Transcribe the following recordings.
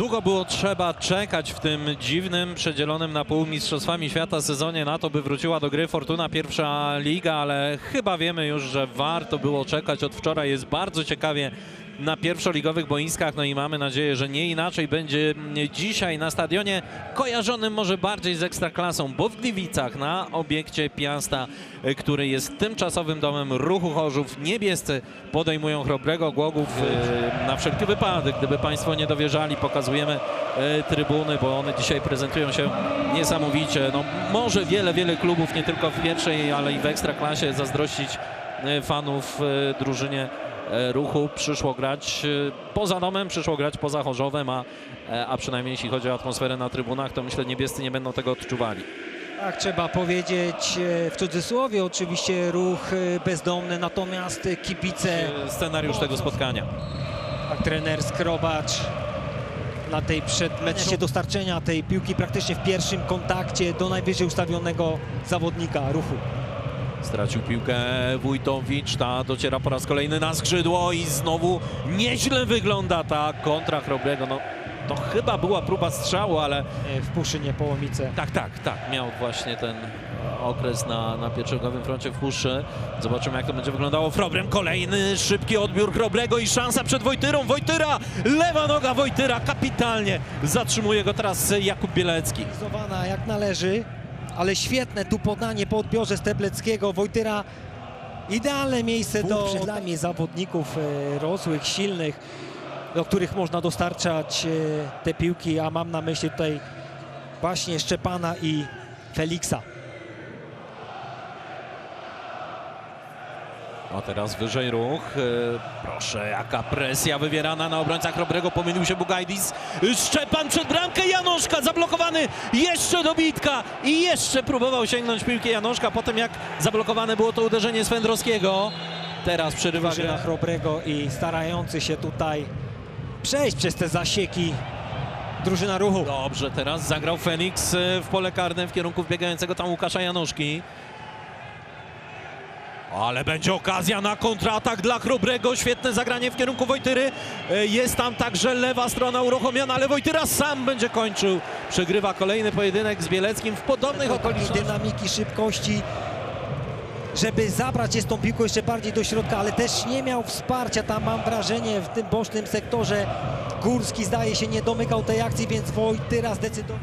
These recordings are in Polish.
Długo było trzeba czekać w tym dziwnym, przedzielonym na pół Mistrzostwami Świata sezonie na to, by wróciła do gry Fortuna pierwsza liga, ale chyba wiemy już, że warto było czekać. Od wczoraj jest bardzo ciekawie na pierwszoligowych boiskach, no i mamy nadzieję, że nie inaczej będzie dzisiaj na stadionie kojarzonym może bardziej z Ekstraklasą, bo w Gliwicach na obiekcie Piasta, który jest tymczasowym domem ruchu Chorzów, niebiescy podejmują chrobrego Głogów y, na wszelki wypadek, gdyby Państwo nie dowierzali, pokazujemy y, trybuny, bo one dzisiaj prezentują się niesamowicie. No, może wiele, wiele klubów, nie tylko w pierwszej, ale i w Ekstraklasie zazdrościć y, fanów y, drużynie e, ruchu przyszło grać e, poza domem, przyszło grać poza Chorzowem, a, e, a przynajmniej jeśli chodzi o atmosferę na trybunach, to myślę niebiescy nie będą tego odczuwali. Tak, trzeba powiedzieć e, w cudzysłowie oczywiście ruch e, bezdomny, natomiast e, kibice, E, Scenariusz tego spotkania. tak trener Skrobacz na tej przedmeczu dostarczenia tej piłki praktycznie w pierwszym kontakcie do najwyżej ustawionego zawodnika ruchu. Stracił piłkę Wójtowicz, ta dociera po raz kolejny na skrzydło i znowu nieźle wygląda ta kontra Chrobrego. No, to chyba była próba strzału, ale W Puszynie Połomice. tak, tak, tak, miał właśnie ten okres na, na pierwszym froncie w Puszy. Zobaczymy jak to będzie wyglądało. Frobrem kolejny szybki odbiór Chrobrego i szansa przed Wojtyrą. Wojtyra, lewa noga Wojtyra, kapitalnie zatrzymuje go teraz Jakub Bielecki. Jak należy, ale świetne tu podanie po odbiorze Stebleckiego. Wojtyra idealne miejsce do przed nami zawodników e, rosłych, silnych, do których można dostarczać e, te piłki, a mam na myśli tutaj właśnie Szczepana i Feliksa. A teraz wyżej ruch. E, Proszę, jaka presja wywierana na obrońcach Chrobrego. Pomylił się Bugajdis. Szczepan przed bramkę. Janoszka zablokowany. Jeszcze dobitka. I jeszcze próbował sięgnąć piłkę Janoszka. Potem jak zablokowane było to uderzenie Swędrowskiego. Teraz przerywa grę. Chrobrego i starający się tutaj przejść przez te zasieki drużyna ruchu. Dobrze, teraz zagrał Feniks e, w pole karne w kierunku wbiegającego tam Łukasza Janoszki. Ale będzie okazja na kontratak dla Chrobrego. Świetne zagranie w kierunku Wojtyry. E, Jest tam także lewa strona uruchomiona, ale Wojtyra sam będzie kończył. Przegrywa kolejny pojedynek z Bieleckim w podobnych okolicznościach. dynamiki, szybkości, żeby zabrać jest tą piłką jeszcze bardziej do środka, ale też nie miał wsparcia tam mam wrażenie w tym bocznym sektorze. Górski zdaje się nie domykał tej akcji, więc Wojtyra zdecydował.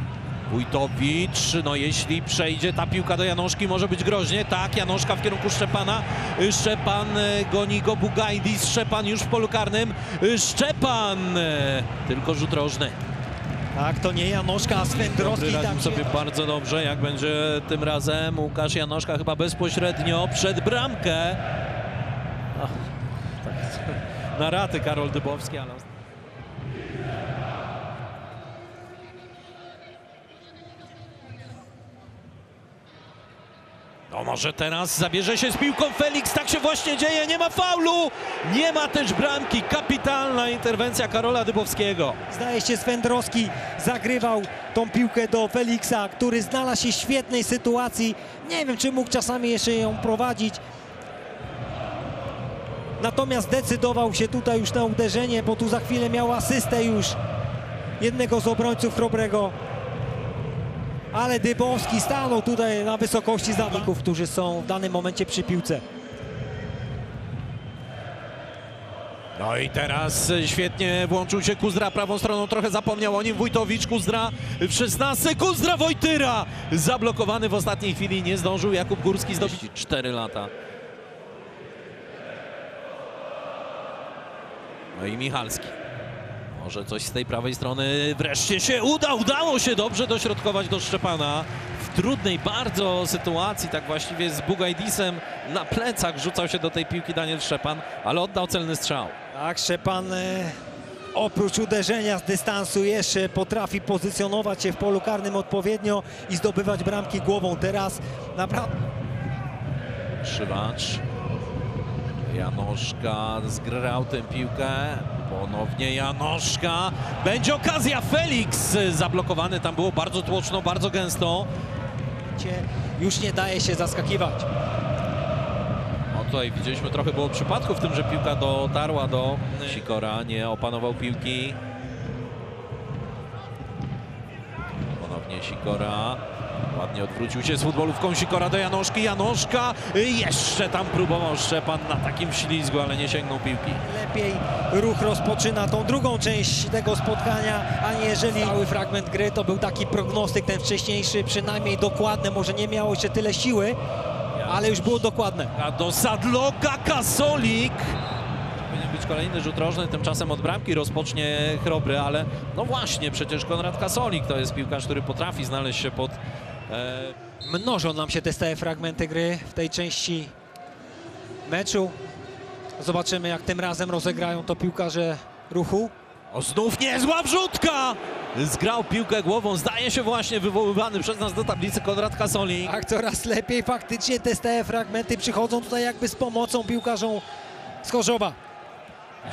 Wójtowicz, no jeśli przejdzie ta piłka do Janoszki, może być groźnie. Tak, Janoszka w kierunku Szczepana. Szczepan e, goni go Bugajdis. Szczepan już w polu karnym. Szczepan! Tylko rzut rożny. Tak, to nie Janoszka, a Swędrowski. Tak, sobie bardzo dobrze, jak będzie tym razem Łukasz Janoszka chyba bezpośrednio przed bramkę. Ach, tak, na raty Karol Dybowski, ale... No może teraz zabierze się z piłką Felix, tak się właśnie dzieje, nie ma faulu, nie ma też bramki, kapitalna interwencja Karola Dybowskiego. Zdaje się Swędrowski zagrywał tą piłkę do Feliksa, który znalazł się w świetnej sytuacji. Nie wiem, czy mógł czasami jeszcze ją prowadzić. Natomiast decydował się tutaj już na uderzenie, bo tu za chwilę miał asystę już jednego z obrońców Chrobrego. Ale Dybowski stanął tutaj na wysokości zawodników, którzy są w danym momencie przy piłce. No i teraz świetnie włączył się Kuzdra prawą stroną, trochę zapomniał o nim Wójtowicz, Kuzdra w 16, Kuzdra Wojtyra zablokowany w ostatniej chwili, nie zdążył Jakub Górski zdobyć 4 lata. No i Michalski. Może coś z tej prawej strony wreszcie się uda, udało się dobrze dośrodkować do Szczepana. W trudnej bardzo sytuacji, tak właściwie z Bugajdisem na plecach rzucał się do tej piłki Daniel Szczepan, ale oddał celny strzał. Tak, Szczepan e, oprócz uderzenia z dystansu jeszcze potrafi pozycjonować się w polu karnym odpowiednio i zdobywać bramki głową. Teraz naprawdę Krzywacz. Janoszka zgrał tę piłkę. Ponownie Janoszka. Będzie okazja. Felix y, zablokowany. Tam było bardzo tłoczno, bardzo gęsto. Już nie daje się zaskakiwać. No tutaj widzieliśmy trochę było przypadków w tym, że piłka dotarła do Sikora. Nie opanował piłki. Ponownie Sikora. Ładnie odwrócił się z futbolówką Sikora do Janoszki. Janoszka jeszcze tam próbował Szczepan na takim ślizgu, ale nie sięgnął piłki. Lepiej ruch rozpoczyna tą drugą część tego spotkania, a nie jeżeli cały fragment gry to był taki prognostyk, ten wcześniejszy, przynajmniej dokładny, może nie miało jeszcze tyle siły, ale już było dokładne. A do Sadloka Kasolik. Powinien być kolejny rzut rożny, tymczasem od bramki rozpocznie Chrobry, ale no właśnie, przecież Konrad Kasolik to jest piłkarz, który potrafi znaleźć się pod... E, Mnożą nam się te stałe fragmenty gry w tej części meczu. Zobaczymy, jak tym razem rozegrają to piłkarze ruchu. o, znów niezła wrzutka! Zgrał piłkę głową, zdaje się właśnie wywoływany przez nas do tablicy Konrad Kasolik. Tak, coraz lepiej faktycznie te stałe fragmenty przychodzą tutaj jakby z pomocą piłkarzom z Chorzowa.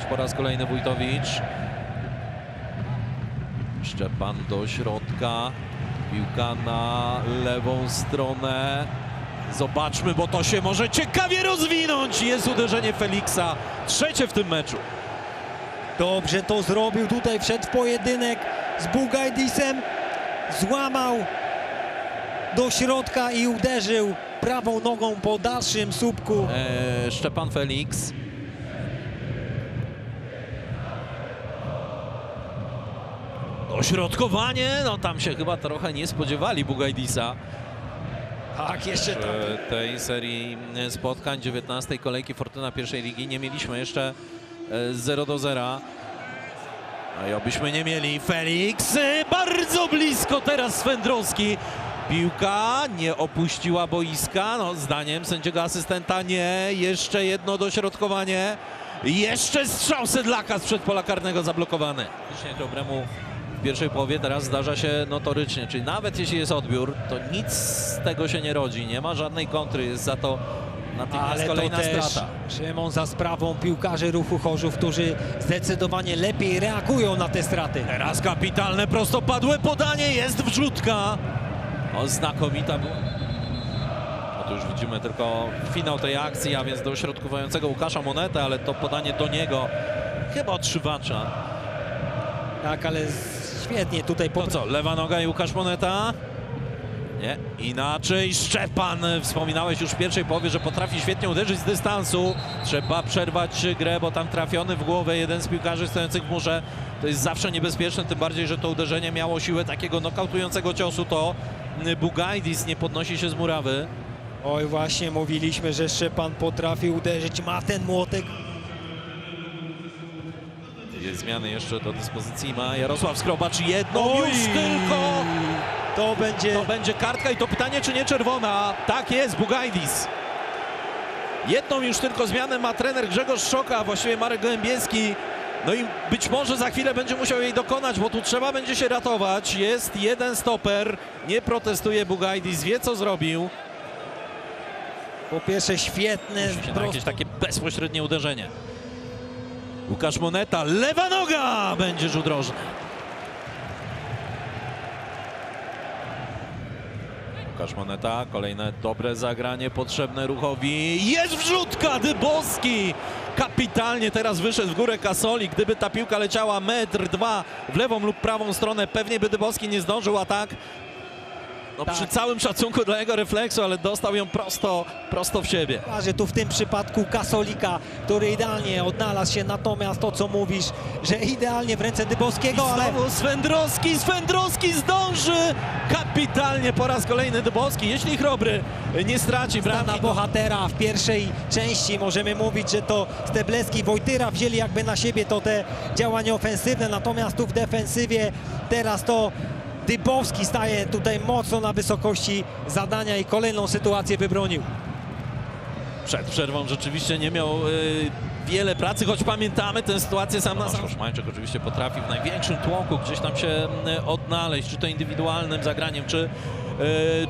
Po raz kolejny Wójtowicz. Szczepan do środka. Piłka na lewą stronę. Zobaczmy, bo to się może ciekawie rozwinąć. Jest uderzenie Feliksa. Trzecie w tym meczu. Dobrze to zrobił, tutaj wszedł w pojedynek z Bugajdisem, złamał do środka i uderzył prawą nogą po dalszym słupku. E, Szczepan Felix. Dośrodkowanie, no tam się chyba trochę nie spodziewali Bugajdisa. Tak, jeszcze tak. W tej serii spotkań 19 kolejki Fortuna pierwszej ligi nie mieliśmy jeszcze e, 0 do 0. A i obyśmy nie mieli. Felix e, bardzo blisko teraz Swędrowski. Piłka nie opuściła boiska. No, zdaniem sędziego asystenta nie. Jeszcze jedno dośrodkowanie. Jeszcze strzał Sedlaka sprzed pola karnego zablokowany. Dobremu pierwszej połowie teraz zdarza się notorycznie, czyli nawet jeśli jest odbiór, to nic z tego się nie rodzi, nie ma żadnej kontry, jest za to natychmiast Ale to kolejna też strata. Szymon za sprawą piłkarzy ruchu Chorzów, którzy zdecydowanie lepiej reagują na te straty. Teraz kapitalne prostopadłe podanie, jest wrzutka. O, znakomita była. No tu już widzimy tylko finał tej akcji, a więc do środkowającego Łukasza Monetę, ale to podanie do niego chyba otrzywacza. Tak, ale świetnie tutaj po... To co, lewa noga i Łukasz Moneta? Nie, inaczej Szczepan. Wspominałeś już w pierwszej połowie, że potrafi świetnie uderzyć z dystansu. Trzeba przerwać grę, bo tam trafiony w głowę jeden z piłkarzy stojących w murze. To jest zawsze niebezpieczne, tym bardziej, że to uderzenie miało siłę takiego nokautującego ciosu. To Bugajdis nie podnosi się z murawy. Oj, właśnie mówiliśmy, że Szczepan potrafi uderzyć, ma ten młotek. Zmiany jeszcze do dyspozycji ma Jarosław Skrobacz. Jedną Oj! już tylko. To będzie... To będzie kartka i to pytanie, czy nie czerwona. Tak jest, Bugajdis. Jedną już tylko zmianę ma trener Grzegorz Szoka, właściwie Marek Gołębieski. No i być może za chwilę będzie musiał jej dokonać, bo tu trzeba będzie się ratować. Jest jeden stoper, nie protestuje Bugajdis, wie co zrobił. Po pierwsze świetne, jakieś takie bezpośrednie uderzenie. Łukasz Moneta, lewa noga, będzie rzut rożny. Łukasz Moneta, kolejne dobre zagranie potrzebne ruchowi. Jest wrzutka, Dybowski! Kapitalnie teraz wyszedł w górę Kasoli. Gdyby ta piłka leciała metr, dwa w lewą lub prawą stronę, pewnie by Dybowski nie zdążył, a tak... No, Tak. Przy całym szacunku dla jego refleksu, ale dostał ją prosto, prosto w siebie. że tu w tym przypadku Kasolika, który idealnie odnalazł się, natomiast to co mówisz, że idealnie w ręce Dybowskiego, ale Swędrowski, Swędrowski zdąży kapitalnie po raz kolejny Dybowski. Jeśli Chrobry nie straci na bramki, to bohatera w pierwszej części możemy mówić, że to Stebleski Wojtyra wzięli jakby na siebie to te działania ofensywne, natomiast tu w defensywie teraz to Dybowski staje tutaj mocno na wysokości zadania i kolejną sytuację wybronił. przed przerwą rzeczywiście nie miał e, wiele pracy, choć pamiętamy tę sytuację sam na sam. Szmańczyk oczywiście potrafi w największym tłoku gdzieś tam się e, odnaleźć, czy to indywidualnym zagraniem, czy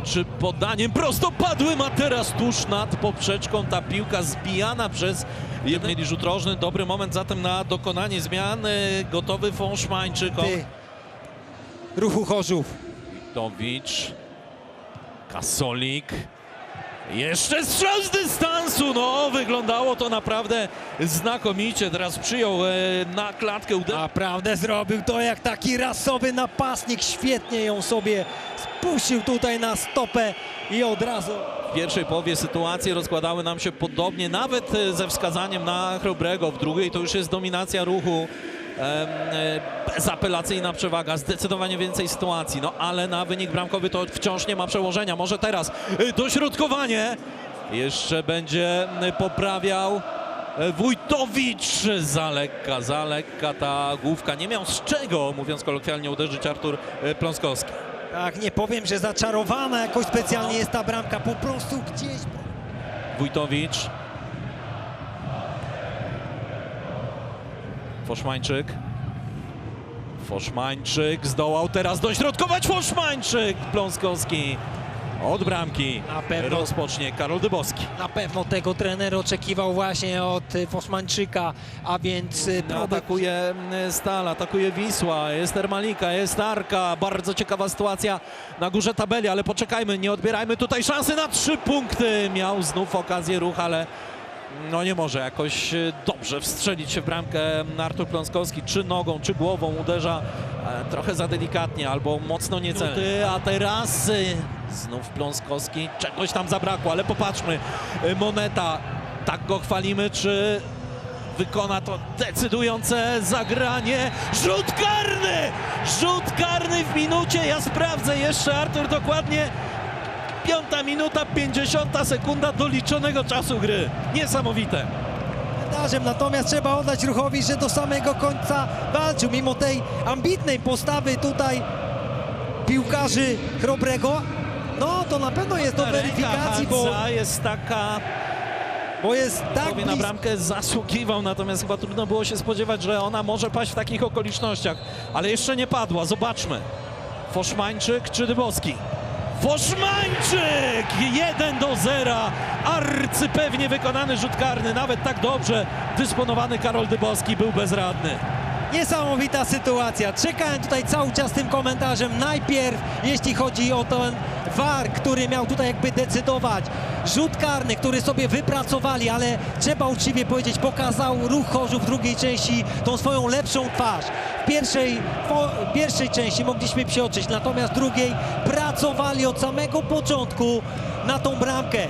czy podaniem prostopadłym, a teraz tuż nad poprzeczką ta piłka zbijana przez jeden mieli rzut rożny. Dobry moment zatem na dokonanie zmian. E, gotowy Fąszmańczyk. Ty. Ruchu Chorzów. Witowicz, Kasolik. Jeszcze strzał z dystansu, no wyglądało to naprawdę znakomicie. Teraz przyjął e, na klatkę uderzył. Naprawdę zrobił to jak taki rasowy napastnik. Świetnie ją sobie spuścił tutaj na stopę i od razu W pierwszej połowie sytuacje rozkładały nam się podobnie, nawet e, ze wskazaniem na Chrobrego. W drugiej to już jest dominacja ruchu. E, Bezapelacyjna przewaga, zdecydowanie więcej sytuacji, no ale na wynik bramkowy to wciąż nie ma przełożenia. Może teraz e, dośrodkowanie. Jeszcze będzie e, poprawiał Wójtowicz. Za lekka, za lekka ta główka. Nie miał z czego, mówiąc kolokwialnie, uderzyć Artur Pląskowski. Tak, nie powiem, że zaczarowana jakoś specjalnie jest ta bramka, po prostu gdzieś. Wójtowicz. Foszmańczyk. Foszmańczyk zdołał teraz dośrodkować Foszmańczyk. Pląskowski od bramki Na pewno. rozpocznie Karol Dybowski. Na pewno tego trener oczekiwał właśnie od y, Fosmańczyka, a więc y, No, próby atakuje mm, Stal, atakuje Wisła, jest Ermalika, jest Arka. Bardzo ciekawa sytuacja na górze tabeli, ale poczekajmy, nie odbierajmy tutaj szansy na trzy punkty. Miał znów okazję ruch, ale no nie może jakoś e, dobrze wstrzelić się w bramkę Artur Pląskowski. Czy nogą, czy głową uderza e, trochę za delikatnie albo mocno niecelnie. A teraz e, znów Pląskowski. Czegoś tam zabrakło, ale popatrzmy. Moneta, tak go chwalimy, czy wykona to decydujące zagranie. Rzut karny! Rzut karny w minucie. Ja sprawdzę jeszcze, Artur, dokładnie. Piąta minuta, 50 sekunda doliczonego czasu gry. Niesamowite. Natomiast trzeba oddać ruchowi, że do samego końca walczył. Mimo tej ambitnej postawy tutaj piłkarzy Chrobrego, no to na pewno jest do weryfikacji, bo, jest taka, bo jest tak prawie na blisko. bramkę zasługiwał, natomiast chyba trudno było się spodziewać, że ona może paść w takich okolicznościach. Ale jeszcze nie padła, zobaczmy. Foszmańczyk czy Dybowski? Foszmańczyk! 1 do 0. Arcypewnie wykonany rzut karny. Nawet tak dobrze dysponowany Karol Dybowski był bezradny. Niesamowita sytuacja. Czekałem tutaj cały czas tym komentarzem. Najpierw, jeśli chodzi o ten VAR, który miał tutaj jakby decydować. Rzut karny, który sobie wypracowali, ale trzeba uczciwie powiedzieć, pokazał ruch Chorzów w drugiej części tą swoją lepszą twarz. W pierwszej, po, pierwszej części mogliśmy przeoczyć, natomiast drugiej pracowali od samego początku na tą bramkę.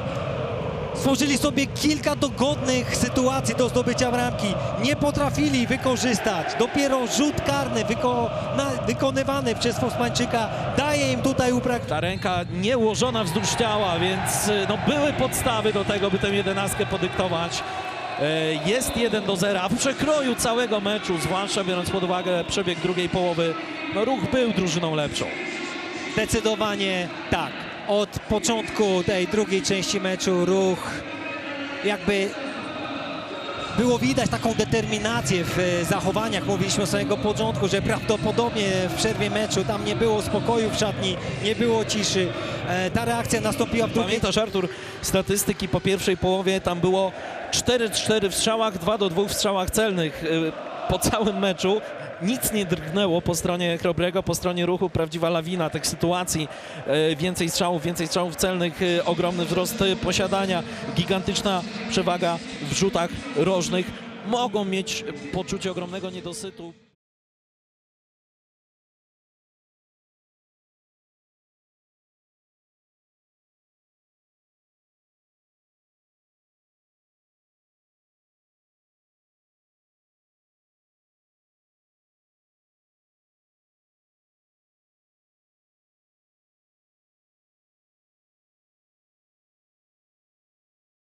Stworzyli sobie kilka dogodnych sytuacji do zdobycia bramki. Nie potrafili wykorzystać. Dopiero rzut karny wykona, wykonywany przez Fosmańczyka daje im tutaj uprak. Ta ręka nie ułożona wzdłuż ciała, więc y, no, były podstawy do tego, by tę jedenastkę podyktować. E, Jest 1 do 0, a w przekroju całego meczu, zwłaszcza biorąc pod uwagę przebieg drugiej połowy, no, ruch był drużyną lepszą. Zdecydowanie tak. Od początku tej drugiej części meczu ruch jakby było widać taką determinację w e, zachowaniach. Mówiliśmy od samego początku, że prawdopodobnie w przerwie meczu tam nie było spokoju w szatni, nie było ciszy. E, Ta reakcja nastąpiła w drugiej Pamiętasz Artur, statystyki po pierwszej połowie, tam było 4-4 w strzałach, 2 do 2 w strzałach celnych y, po całym meczu. Nic nie drgnęło po stronie Chrobrego, po stronie ruchu, prawdziwa lawina tych sytuacji. Y, Więcej strzałów, więcej strzałów celnych, y, ogromny wzrost y, posiadania, gigantyczna przewaga w rzutach rożnych. Mogą mieć poczucie ogromnego niedosytu.